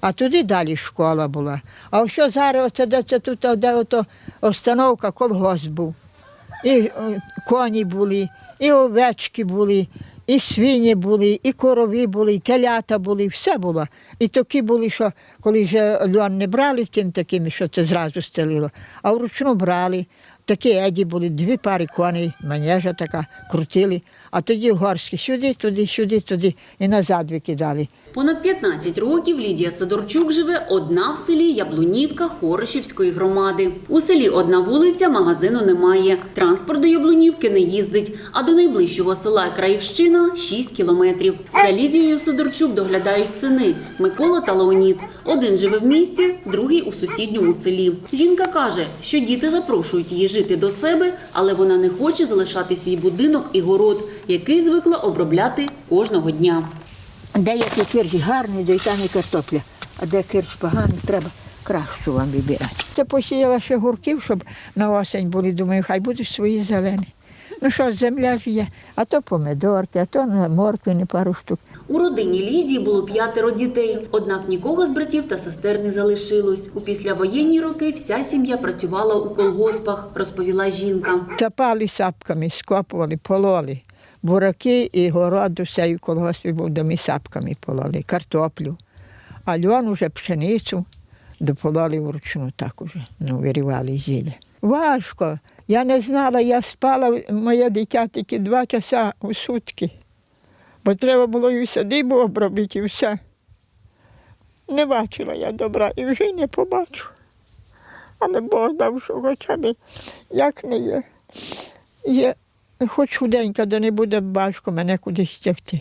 А туди далі школа була. А що зараз оце де це тут, де ото остановка, колгосп був. І е, коні були, і овечки були, і свині були, і корові були, і телята були, все було. І такі були, що коли вже льон не брали тим такими, що це зразу стелило, а вручну брали. Такі еді були, дві пари коней, манежа така, крутили, а тоді в горські сюди, туди, сюди, туди і назад викидали. Понад 15 років Лідія Сидорчук живе одна в селі Яблунівка Хорошівської громади. У селі одна вулиця, магазину немає. Транспорт до Яблунівки не їздить, а до найближчого села Краївщина 6 кілометрів. За Лідією Сидорчук доглядають сини Микола та Леонід. Один живе в місті, другий у сусідньому селі. Жінка каже, що діти запрошують її жити до себе, але вона не хоче залишати свій будинок і город, який звикла обробляти кожного дня. Деякі кирж гарні, де й там картопля, а де кирж поганий, треба кращу вам вибирати. Це посіяла ще гурків, щоб на осень були, думаю, хай будуть свої зелені. Ну що, земля ж є, а то помидорки, а то морквини пару штук. У родині Лідії було п'ятеро дітей, однак нікого з братів та сестер не залишилось. У післявоєнні роки вся сім'я працювала у колгоспах, розповіла жінка. Цапали сапками, скопували, пололи. Бураки і городу в колгоспі був, де ми сапками пололи, картоплю. А льон уже пшеницю допололи вручну так уже, ну, вирівали зілля. Важко. Я не знала, я спала, моє дитя тільки два часа у сутки. Бо треба було і садибу обробити, і все. Не бачила я добра і вже не побачу. Але Бог дав, що хоча б як не є. Є хоч худенька, де не буде важко мене кудись тягти.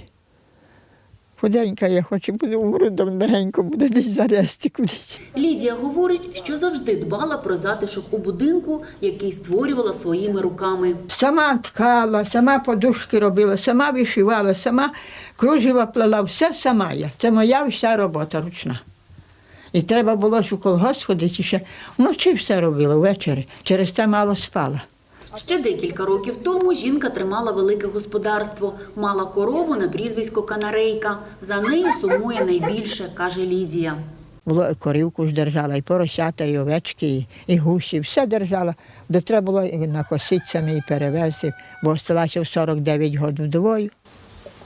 Худенька я хоч і буду умру, давненько буде десь зарести кудись. Лідія говорить, що завжди дбала про затишок у будинку, який створювала своїми руками. Сама ткала, сама подушки робила, сама вишивала, сама кружева плела, все сама я. Це моя вся робота ручна. І треба було ж у колгосп ходити ще. Вночі все робила ввечері, через те мало спала. Ще декілька років тому жінка тримала велике господарство, мала корову на прізвисько Канарейка. За нею сумує найбільше, каже Лідія. Було корівку ж держала, і поросята, і овечки, і, і гусі, все держала. Де треба було і накосити самі і перевезти, бо осталася в 49 років вдвою.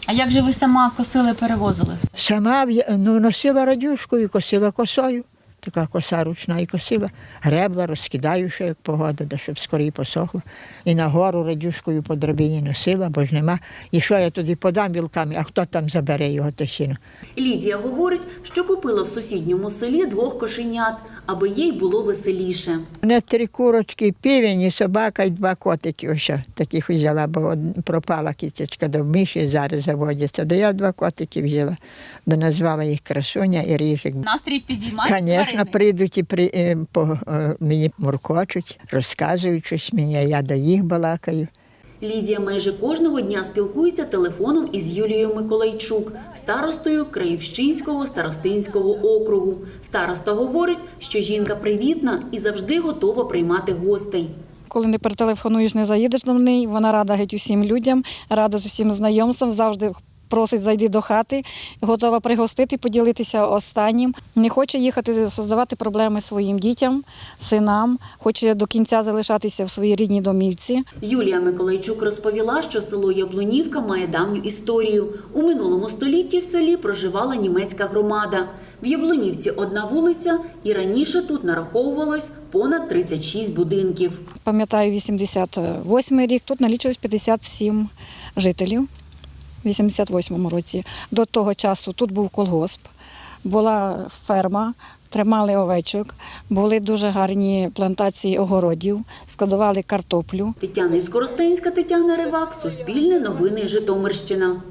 А як же ви сама косили, перевозили все? Сама ну, носила радюшкою, косила косою. Така коса ручна і косила, гребла, розкидаю ще, як погода, да, щоб скоріше посохло. І нагору радюшкою по драбині носила, бо ж нема. І що я туди подам вілками, а хто там забере його тащину? Лідія говорить, що купила в сусідньому селі двох кошенят, аби їй було веселіше. У мене три курочки, півень, і собака і два котики. Ось таких взяла, бо пропала кіточка до миші зараз заводяться. Да я два котики взяла, да назвала їх красуня і ріжик. Настрій підіймає Звісно, прийдуть і при, е, по, е, мені муркочуть, розказують щось мені, а я до їх балакаю. Лідія майже кожного дня спілкується телефоном із Юлією Миколайчук, старостою Краївщинського старостинського округу. Староста говорить, що жінка привітна і завжди готова приймати гостей. Коли не перетелефонуєш, не заїдеш до неї, вона рада геть усім людям, рада з усім знайомствам, завжди просить зайти до хати, готова пригостити, поділитися останнім. Не хоче їхати, создавати проблеми своїм дітям, синам, хоче до кінця залишатися в своїй рідній домівці. Юлія Миколайчук розповіла, що село Яблунівка має давню історію. У минулому столітті в селі проживала німецька громада. В Яблунівці одна вулиця, і раніше тут нараховувалось понад 36 будинків. Пам'ятаю, 88 рік, тут налічилось 57 жителів в 88 році. До того часу тут був колгосп, була ферма, тримали овечок, були дуже гарні плантації огородів, складували картоплю. Тетяна Іскоростенська, Тетяна Ривак, Суспільне новини Житомирщина.